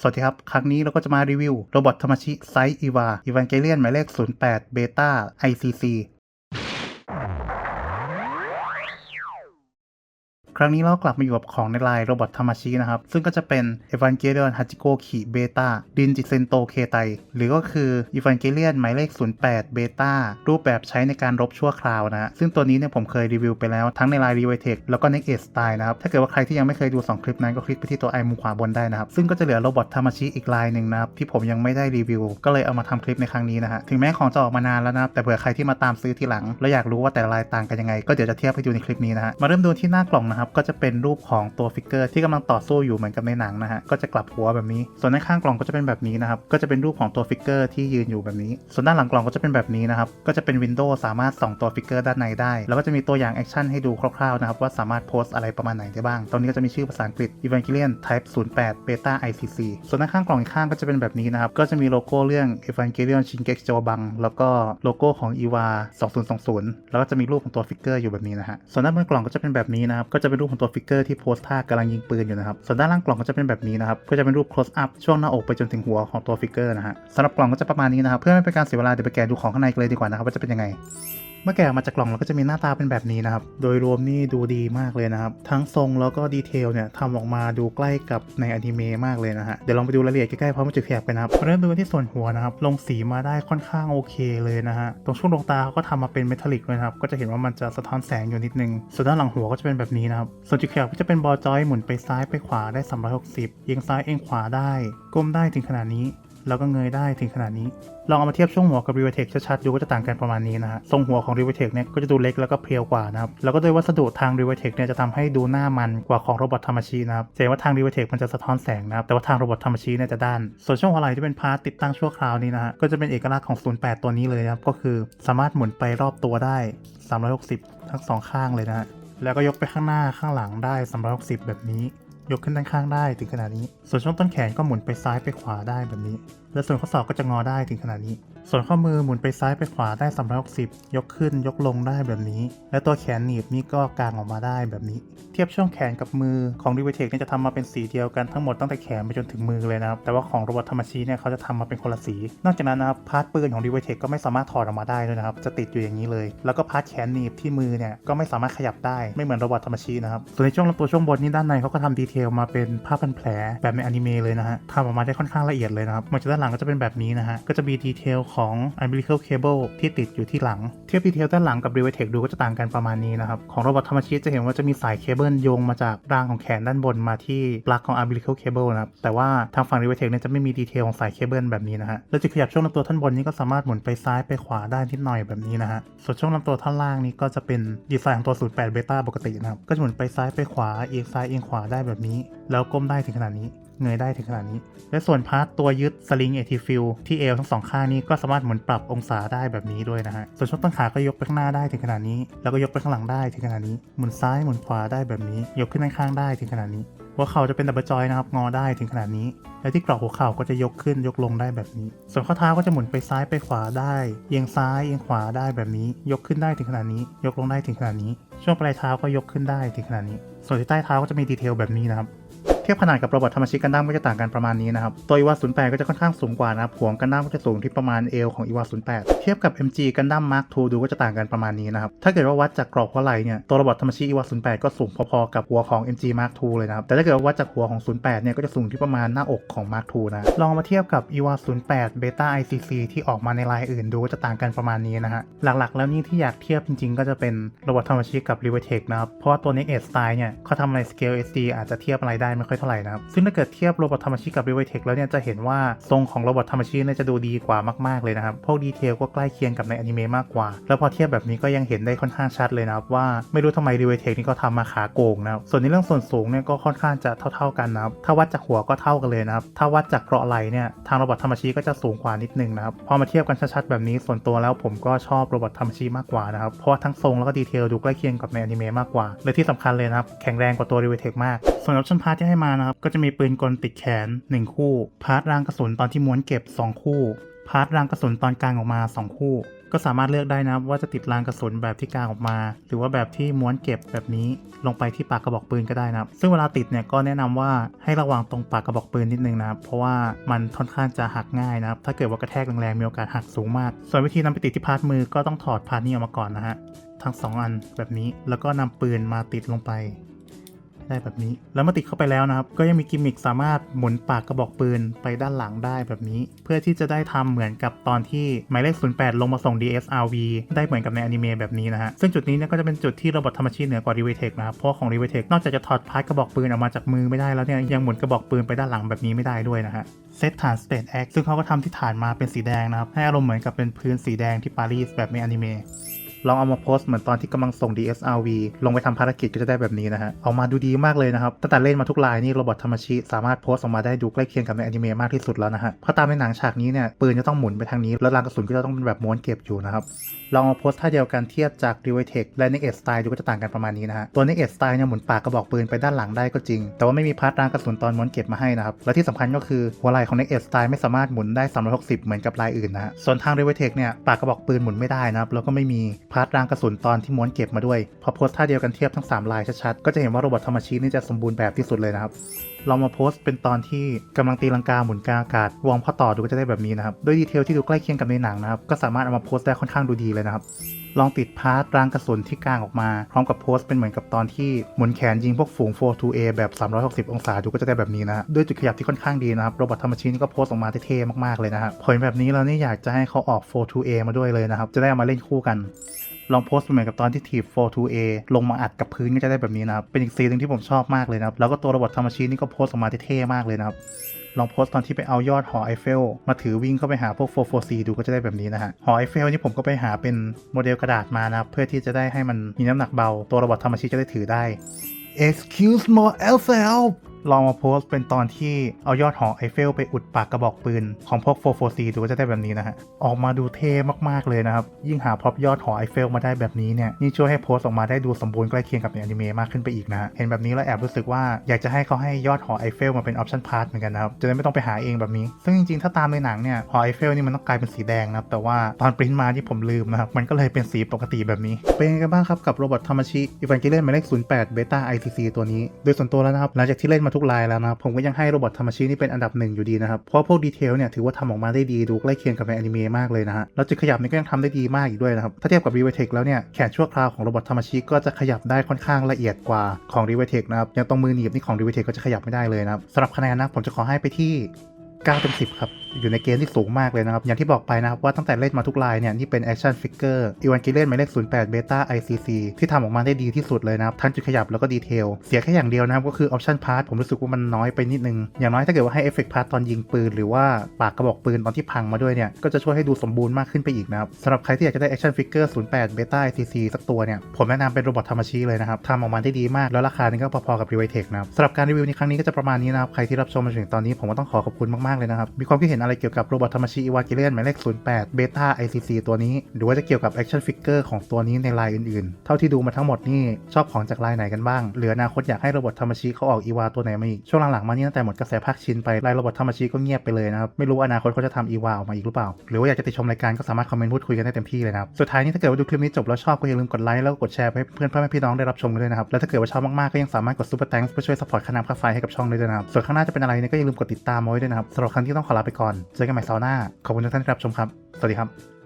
สวัสดีครับ ครั้งนี้เราก็จะมารีวิวโรบอทธรรมชิไซส์อีวาอีวานเกเลียนหมายเลข 08 เบต้า ICC ครั้งนี้เรากลับมาอยู่กับของในลายโรบอทธรรมชินะครับ ซึ่งก็จะเป็น Evangelion Hachiko Ki Beta ดินจิเซนโตเคไต หรือก็คือ Evangelion หมายเลข 08 Beta รูปแบบใช้ในการรบชั่วคราวนะซึ่งตัวนี้เนี่ยผมเคยรีวิวไปแล้วทั้งในลาย r e v i t e c h แล้วก็ Next Age Style นะครับ ถ้าเกิดว่าใครที่ยังไม่เคยดู 2 คลิปนั้นก็คลิกไปที่ตัวไอมุมขวาบนได้นะครับ ซึ่งก็จะเหลือโรบอทธรรมชิอีกลายหนึ่งนะครับที่ผมยังไม่ได้รีวิว ก็เลยเอามาทำคลิปในครั้งนี้นะฮะถึงแม้ของจะออกมานานแล้วนะแต่เผื่อใครที่มาตามซื้อทีหลัง แล้วอยากรู้ว่าแต่ละลายต่างกันยังไง ก็เดี๋ยวจะเทียบให้ดูในคลิปนี้นะฮะมาเริ่มดูที่หน้ากล่องนะครับก็จะเป็นรูปของตัวฟิกเกอร์ที่กำลังต่อสู้อยู่เหมือนกับในหนังนะฮะ ก็จะกลับหัวแบบนี้ ส่วนด้านข้างกล่องก็จะเป็นแบบนี้นะครับ ก็จะเป็นรูปของตัวฟิกเกอร์ที่ยืนอยู่แบบนี้ ส่วนด้านหลังกล่องก็จะเป็นแบบนี้นะครับ ก็จะเป็นวินโดว์สามารถส่องตัวฟิกเกอร์ด้านในได้ แล้วก็จะมีตัวอย่างแอคชั่นให้ดูคร่าวๆนะครับว่าสามารถโพสอะไรประมาณไหนได้บ้างตรงนี้ก็จะมีชื่อภาษาอังกฤษ Evangelion Type 08 Beta ICC ส่วนด้านข้างกล่องอีกข้างก็จะเป็นแบบนี้นะครับ ก็จะมีโลโก้เรื่อง Evangelion Shingeki j o b a n แล้วก็โลโก้ของ EVA 2020 แล้วก็จะมีรูปของตัวฟิกเกอร์อยู่แบบนี้นะฮะ ส่วนด้านบนกล่องก็จะเป็นแบบนี้นะครับ ก็จะเป็นรูปของตัวฟิกเกอร์ที่โพสท่ากำลังยิงปืนอยู่นะครับ ส่วนด้านล่างกล่องก็จะเป็นแบบนี้นะครับ ก็จะเป็นรูป close up ช่วงหน้าอกไปจนถึงหัวของตัวฟิกเกอร์นะฮะสำหรับกล่องก็จะประมาณนี้นะครับ เพื่อไม่เป็นการเสียเวลาเดี๋ยวไปแกะดูของข้างในกันเลยดีกว่านะครับว่าจะเป็นยังไง เมื่อแกะออกมาจากกล่องเราก็จะมีหน้าตาเป็นแบบนี้นะครับ โดยรวมนี่ดูดีมากเลยนะครับ ทั้งทรงแล้วก็ดีเทลเนี่ยทำออกมาดูใกล้กับในอนิเมะมากเลยนะฮะ เดี๋ยวลองไปดูรายละเอียดใกล้ๆพร้อมกับจุดขบกันนะครับ เริ่มดูกันที่ส่วนหัวนะครับ ลงสีมาได้ค่อนข้างโอเคเลยนะฮะ ตรงช่วงดวงตาเขาก็ทำมาเป็นเมทัลลิกเลยนะครับ ก็จะเห็นว่ามันจะสะท้อนแสงอยู่นิดนึง ส่วนด้านหลังหัวก็จะเป็นแบบนี้นะครับ ส่วนจุดขยับก็จะเป็นบอลจอยหมุนไปซ้ายไปขวาได้360เอียงซ้ายเอียงขวาได้ ก้มได้ถึงขนาดนี้ แล้วก็เงยได้ถึงขนาดนี้ ลองเอามาเทียบช่วงหัวกับ r e v e t e c ชัดๆดูก็จะต่างกันประมาณนี้นะฮะทรงหัวของ r e v e t e c เนี่ยก็จะดูเล็กแล้วก็เพรียวกว่านะครับแล้วก็ด้วยวัสดุทาง r e v e t e c เนี่ยจะทำให้ดูหน้ามันกว่าของโรบอทธรรมชีนะครับจะเห็นว่าทาง r e v e t e c มันจะสะท้อนแสงนะครับแต่ว่าทางโรบอทธรรมชีเนี่ยจะด้าน ส่วนช่วงหัวไหล่ที่เป็นพาร์ทติดตั้งชั่วคราวนี้นะฮะก็จะเป็นเอกลักษณ์ของ 08 ตัวนี้เลยนะครับก็คือสามารถหมุนไปรอบตัวได้ 360 ทั้งสองข้างเลยนะฮะแล้วก็ยกไปข้างหน้าข้างหลังได้360 แบบนี้ ยกขึ้นด้านข้างได้ถึงขนาดนี้ ส่วนช่วงต้นแขนก็หมุนไปซ้ายไปขวาได้แบบนี้และส่วนข้อศอกก็จะงอได้ถึงขนาดนี้ ส่วนข้อมือหมุนไปซ้ายไปขวาได้ 360 ยกขึ้นยกลงได้แบบนี้ และตัวแขนหนีบนี่ก็กางออกมาได้แบบนี้ เทียบช่วงแขนกับมือของ r e v e t e c h เนี่ยจะทำมาเป็นสีเดียวกันทั้งหมดตั้งแต่แขนไปจนถึงมือเลยนะครับ แต่ว่าของโรบอทธรรมชีเนี่ยเขาจะทำมาเป็นคนละสี นอกจากนั้นนะครับพาร์ทปืนของ r e v e t e c h ก็ไม่สามารถถอดออกมาได้ด้วยนะครับ จะติดอยู่อย่างนี้เลย แล้วก็พาร์ทแขนหนีบที่มือเนี่ยก็ไม่สามารถขยับได้ไม่เหมือนโรบอทธรรมชีนะครับ ส่วนในช่วงลำตัวช่วงบนนี่ด้านในเขาก็ทำดีเทลมาเป็นผ้าพันแผลแบบในอนิเมะเลยนะฮะทำออกมาได้ค่อนข้างละเอียดเลยนะครับมาจากด้านหลังก็จะเป็นแบบนี้นะฮะ ก็จะมีดีเทลของ umbilical cable ที่ติดอยู่ที่หลัง เทียบดีเทลด้านหลังกับ r e v e t e c h ดูก็จะต่างกันประมาณนี้นะครับ ของโรบอทธรรมชิจะเห็นว่าจะมีสายเคเบิลโยงมาจากรางของแขนด้านบนมาที่ปลั๊กของ umbilical cable นะครับ แต่ว่าทางฝั่ง r e v e t e c h เนี่ยจะไม่มีดีเทลของสายเคเบิลแบบนี้นะฮะแล้วจุดขยับช่วงลำตัวท่านบนนี้ก็สามารถหมุนไปซ้ายไปขวาได้นิดหน่อยแบบนี้นะฮะ ส่วนช่วงลำตัวท่านล่างนี้ก็จะเป็นดีไซน์ของตัว 08 เบต้าปกตินะครับ ก็จะหมุนไปซ้ายไปขวาเอียงซ้ายเอียงขวาได้แบบนี้ แล้วก้มได้ถึงขนาดนี้ เงยได้ถึงขนาดนี้ และส่วนพาร์ตตัวยึดสลิงเอทีฟิลที่เอวทั้งสองข้างนี้ก็สามารถหมุนปรับองศาได้แบบนี้ด้วยนะฮะ ส่วนช่วงต้นขาก็ยกไปข้างหน้าได้ถึงขนาดนี้ แล้วก็ยกไปข้างหลังได้ถึงขนาดนี้ หมุนซ้ายหมุนขวาได้แบบนี้ ยกขึ้นด้านข้างได้ถึงขนาดนี้หัวเข่าจะเป็นดับเบิลจอยนะครับงอได้ถึงขนาดนี้ และที่กรอบหัวเข่าก็จะยกขึ้นยกลงได้แบบนี้ ส่วนข้อเท้าก็จะหมุนไปซ้ายไปขวาได้เอียงซ้ายเอียงขวาได้แบบนี้ ยกขึ้นได้ถึงขนาดนี้ ยกลงได้ถึงขนาดนี้ ช่วงปลายเท้าก็ยกขึ้นได้ถึงขนาดนี้ ส่วนที่ใต้เท้าก็จะมีดีเทลแบบนี้นะครับ ทียบขนาดกับโรบอทธรรมชิกันดั้มก็จะต่างกันประมาณนี้นะครับ ตัวอีวา08 ก็จะค่อนข้างสูงกว่านะครับหัวกันดั้มก็จะสูงที่ประมาณเอวของอีวา08 เทียบกับ MG กันดั้มมาร์ค2ดูก็จะต่างกันประมาณนี้นะครับ ถ้าเกิดว่าวัดจากกรอบหัวไหล่เนี่ย ตัวโรบอทธรรมชิอีวา08 ก็สูงพอๆกับหัวของ MG Mark II เลยนะครับ แต่ถ้าเกิดว่าวัดจากหัวของ 08 เนี่ยก็จะสูงที่ประมาณหน้าอกของ Mark II นะ ลองมาเทียบกับอีวา08 Beta ICC ที่ออกมาในลายอื่นดูก็จะต่างกันประมาณนี้นะฮะ หลักๆ แล้วนี่ที่อยากเทียบจริง ๆ ก็จะเป็นโรบอทธรรมชิกับ r e v e t e c นะครับ เพราะว่าตัว Next Edge Style เนี่ยเขาทำอะไร Scale SD อาจจะเทียบอะไรได้ไม่ค่อยเท่าไหร่นะครับ ซึ่งถ้าเกิดเทียบโรบอทธรรมชิกับ r e v e t e c h แล้วเนี่ยจะเห็นว่าทรงของโรบอทธรรมชิเนี่ยจะดูดีกว่ามากๆเลยนะครับ พวกดีเทลก็ใกล้เคียงกับในอนิเมะมากกว่า แล้วพอเทียบแบบนี้ก็ยังเห็นได้ค่อนข้างชัดเลยนะครับว่าไม่รู้ทำไม r e v e t e c h นี่ก็ทำมาขาโกงนะครับ ส่วนในเรื่องส่วนสูงเนี่ยก็ค่อนข้างจะเท่า ๆกันนะครับ ถ้าวัดจากหัวก็เท่ากันเลยนะครับ ถ้าวัดจากเกราะไหล่เนี่ยทางโรบอทธรรมชิก็จะสูงกว่านิดนึงนะครับ พอมาเทียบกันชัดๆแบบนี้ส่วนตัวแล้วผมก็ชอบโรบอทธรรมชิมากกว่านะครับ เพราะทั้งทรงแล้วก็ดีเทลดูใกล้เคียงกับในอนิเมะมากกว่าและที่สำคัญเลยนะครับแข็งแรงกว่าตัว r e v e t e c h มากส่วนออปชั่นพาร์ทที่ให้มานะครับ ก็จะมีปืนกลติดแขน 1 คู่ พาร์ทรางกระสุนตอนที่ม้วนเก็บ 2 คู่ พาร์ทรางกระสุนตอนกลางออกมา 2 คู่ ก็สามารถเลือกได้นะว่าจะติดรางกระสุนแบบที่กลางออกมา หรือว่าแบบที่ม้วนเก็บแบบนี้ลงไปที่ปากกระบอกปืนก็ได้นะครับ ซึ่งเวลาติดเนี่ยก็แนะนำว่าให้ระวังตรงปากกระบอกปืนนิดนึงนะครับ เพราะว่ามันค่อนข้างจะหักง่ายนะครับ ถ้าเกิดว่ากระแทกแรงๆมีโอกาสหักสูงมาก ส่วนวิธีนำไปติดที่พาร์ทมือก็ต้องถอดพาร์ทนี้ออกมาก่อนนะฮะทั้งสองอันแบบนี้แล้วก็นำปืนมาติดลงไป ได้แบบนี้ แล้วเมื่อติดเข้าไปแล้วนะครับ ก็ยังมีกิมมิคสามารถหมุนปากกระบอกปืนไปด้านหลังได้แบบนี้ เพื่อที่จะได้ทำเหมือนกับตอนที่หมายเลข 08 ลงมาส่ง DSRV ได้เหมือนกับในอนิเมะแบบนี้นะฮะ ซึ่งจุดนี้เนี่ยก็จะเป็นจุดที่ระบบธรรมชาติเหนือกว่า r e v e t e c นะครับ เพราะของ r e v e t e c นอกจากจะถอดพาร์ทกระบอกปืนออกมาจากมือไม่ได้แล้วเนี่ยยังหมุนกระบอกปืนไปด้านหลังแบบนี้ไม่ได้ด้วยนะฮะเซตฐาน State X ซึ่งเขาก็ทำที่ฐานมาเป็นสีแดงนะครับให้อารมณ์เหมือนกับเป็นพื้นสีแดงที่ปารีสแบบในอนิเมะ ลองเอามาโพสต์เหมือนตอนที่กำลังส่ง DSRV ลงไปทำภารกิจก็จะได้แบบนี้นะฮะ ออกมาดูดีมากเลยนะครับ ตั้งแต่เล่นมาทุกลายนี่โรบอทธรรมชิสามารถโพสต์ออกมาได้ดูใกล้เคียงกับในอนิเมะมากที่สุดแล้วนะฮะ เพราะตามในหนังฉากนี้เนี่ยปืนจะต้องหมุนไปทางนี้ แล้วรางกระสุนก็จะต้องเป็นแบบม้วนเก็บอยู่นะครับ ลองเอาโพสต์ท่าเดียวกันเทียบจาก r e v i t e c และ Next Edge Style ดูก็จะต่างกันประมาณนี้นะฮะ ตัว Next Edge Style เนี่ยหมุนปากกระบอกปืนไปด้านหลังได้ก็จริง แต่ว่าไม่มีพาร์ทรางกระสุนตอนม้วนเก็บมาให้นะครับ และที่สำคัญก็คือหัวไหล่ของ n e x Style ไม่สามารถหมุนได้ 360 เหมือนกับลายอื่นนะฮะส่วนทาง r e v i t e c เนี่ยปากกระบอกปืนหมุนไม่ได้นะครับแล้วก็ไม่มีพาร์ทรางกระสุนตอนที่ม้วนเก็บมาด้วย พอโพสท่าเดียวกันเทียบทั้งสามลายชัดๆ ก็จะเห็นว่าโรบอทธรรมชีนี่จะสมบูรณ์แบบที่สุดเลยนะครับลองมาโพสต์เป็นตอนที่กำลังตีลังกาหมุนกาอากาศวอร์มข้อต่อดูก็จะได้แบบนี้นะครับด้วยดีเทลที่ดูใกล้เคียงกับในหนังนะครับก็สามารถเอามาโพสต์ได้ค่อนข้างดูดีเลยนะครับลองติดพาร์ทรางกระสุนที่กลางออกมา พร้อมกับโพสต์เป็นเหมือนกับตอนที่หมุนแขนยิงพวกฝูง 4-2A แบบ 360 องศาดูก็จะได้แบบนี้นะด้วยจุดขยับที่ค่อนข้างดีนะครับโรบอทธรรมชีนี่ก็โพสต์ออกมาเท่ๆมากๆเลยนะครับผลแบบนี้เรานี่อยากจะให้เขาออก 4-2A มาด้วยเลยนะครับจะได้เอามาเล่นคู่กัน ลองโพสต์เหมือนกับตอนที่ถีบ 4-2A ลงมาอัดกับพื้นก็จะได้แบบนี้นะครับ เป็นอีกซีนหนึงที่ผมชอบมากเลยนะครับ แล้วก็ตัวระบบธรรมชีนี่ก็โพสต์ออกมาเท่มากเลยนะครับ ลองโพสต์ตอนที่ไปเอายอดหอไอเฟล มาถือวิ่งเข้าไปหาพวก 4-4C ดูก็จะได้แบบนี้นะฮะ หอไอเฟลนี่ผมก็ไปหาเป็นโมเดลกระดาษมานะครับ เพื่อที่จะได้ให้มันมีน้ำหนักเบา ตัวระบบธรรมชีจะได้ถือได้ excuse more yourself ลองมาโพสต์เป็นตอนที่เอายอดหอไอเฟลไปอุดปากกระบอกปืน ของพวก 4-4C ดูก็จะได้แบบนี้นะฮะ ออกมาดูเท่มากๆเลยนะครับ ยิ่งหาพร็อพยอดหอไอเฟลมาได้แบบนี้เนี่ยนี่ช่วยให้โพสต์ออกมาได้ดูสมบูรณ์ใกล้เคียงกับในอนิเมะมากขึ้นไปอีกนะเห็นแบบนี้แล้วแอบรู้สึกว่าอยากจะให้เขาให้ยอดหอไอเฟลมาเป็นออปชั่นพาร์ทเหมือนกันนะครับจะได้ไม่ต้องไปหาเองแบบนี้ ซึ่งจริงๆถ้าตามในหนังเนี่ยหอไอเฟลนี่มันต้องกลายเป็นสีแดงนะครับแต่ว่าตอนปริ้นมาที่ผมลืมนะครับมันก็เลยเป็นสีปกติแบบนี้ เป็นยังไงกันบ้างครับกับโรบอทธรรมชิอีวานเกเลนหมายเลข08 Beta ITC ตัวนี้ โดยส่วนตัวแล้วนะครับหลังจากที่เล่นมาทุกลายแล้วนะผมก็ยังให้โรบอทธรรมชินี่เป็นอันดับหนึ่งอยู่ดีนะครับเพราะพวกดีเทลเนี่ยถือว่าทำออกมาได้ดีดูใกล้เคียงกับในอนิเมะมากเลยนะฮะแล้วจุดขยับนี่ก็ยังทำได้ดีมากอีกด้วยนะครับถ้าเทียบกับรีเวทเทคแล้วเนี่ยแขนชั่วคราวของโรบอทธรรมชิก็จะขยับได้ค่อนข้างละเอียดกว่าของรีเวทเทคนะครับอย่างตรงมือหนีบนี่ของรีเวทเทคก็จะขยับไม่ได้เลยนะครับสำหรับคะแนนนะผมจะขอให้ไปที่9เต็ม10 ครับ อยู่ในเกณฑ์ที่สูงมากเลยนะครับ อย่างที่บอกไปนะครับว่าตั้งแต่เล่นมาทุกลายเนี่ยนี่เป็นแอคชั่นฟิกเกอร์อีวานกิเลนหมายเลข08 Beta ICC ที่ทำออกมาได้ดีที่สุดเลยนะครับ ทั้งจุดขยับแล้วก็ดีเทล เสียแค่อย่างเดียวนะครับก็คือออปชั่นพาร์ทผมรู้สึกว่ามันน้อยไปนิดนึง อย่างน้อยถ้าเกิดว่าให้เอฟเฟกต์พาร์ทตอนยิงปืน หรือว่าปากกระบอกปืนตอนที่พังมาด้วยเนี่ยก็จะช่วยให้ดูสมบูรณ์มากขึ้นไปอีกนะครับสำหรับใครที่อยากจะได้แอคชั่นฟิกเกอร์08 Beta ICC สักตัวเนี่ยผมแนะนำเป็นโรบอทธรรมชีเลยนะครับทำออกมาได้ดีมากแล้วราคานี่ก็พอๆกับ r e v i t e c h นะครับสำหรับการรีวิวในครั้งนี้ก็จะประมาณนี้นะครับใครที่รับชมมาถึงตอนนี้ผมก็ต้องขอขอบคุณมากๆเลยนะครับมีความคิดเห็นอะไรเกี่ยวกับโรบอทธรรมชีอีวากิเลนหมายเลข 08 Beta ICC ตัวนี้ หรือว่าจะเกี่ยวกับ Action Figure ของตัวนี้ในลายอื่นๆ เท่าที่ดูมาทั้งหมดนี่ชอบของจากลายไหนกันบ้าง เหลืออนาคตอยากให้โรบอทธรรมชีเขาออกอีวาตัวไหนมาอีก ช่วงหลังๆมานี่ตั้งแต่หมดกระแสภาคชินไปลายโรบอทธรรมชีก็เงียบไปเลยนะครับ ไม่รู้อนาคตเขาจะทำอีวาออกมาอีกหรือเปล่า หรือว่าอยากจะติดชมรายการก็สามารถคอมเมนต์พูดคุยกันได้เต็มที่เลยนะครับ สุดท้ายนี้ถ้าเกิดว่าดูคลิปนี้จบแล้วชอบก็อย่าลืมกดไลค์แล้วกดแชร์ไปให้เพื่อนพ่อแม่พี่น้องได้รับชมกันด้วยนะครับ แล้วถ้าเกิดว่าชอบมากๆก็ยังสามารถกดซูเปอร์แตงค์เพื่อช่วยสปอร์ตค่าน้ำค่าไฟให้กับช่องด้วยนะครับ ส่วนข้างหน้าจะเป็นอะไรเนี่ยก็อย่าลืมกดติดตามไว้ด้วยนะครับสำหรับครั้งที่ต้องขอลาไปก่อนเจอกันใหม่ซาวหน้า ขอบคุณทุกท่านที่รับชมครับ สวัสดีครับ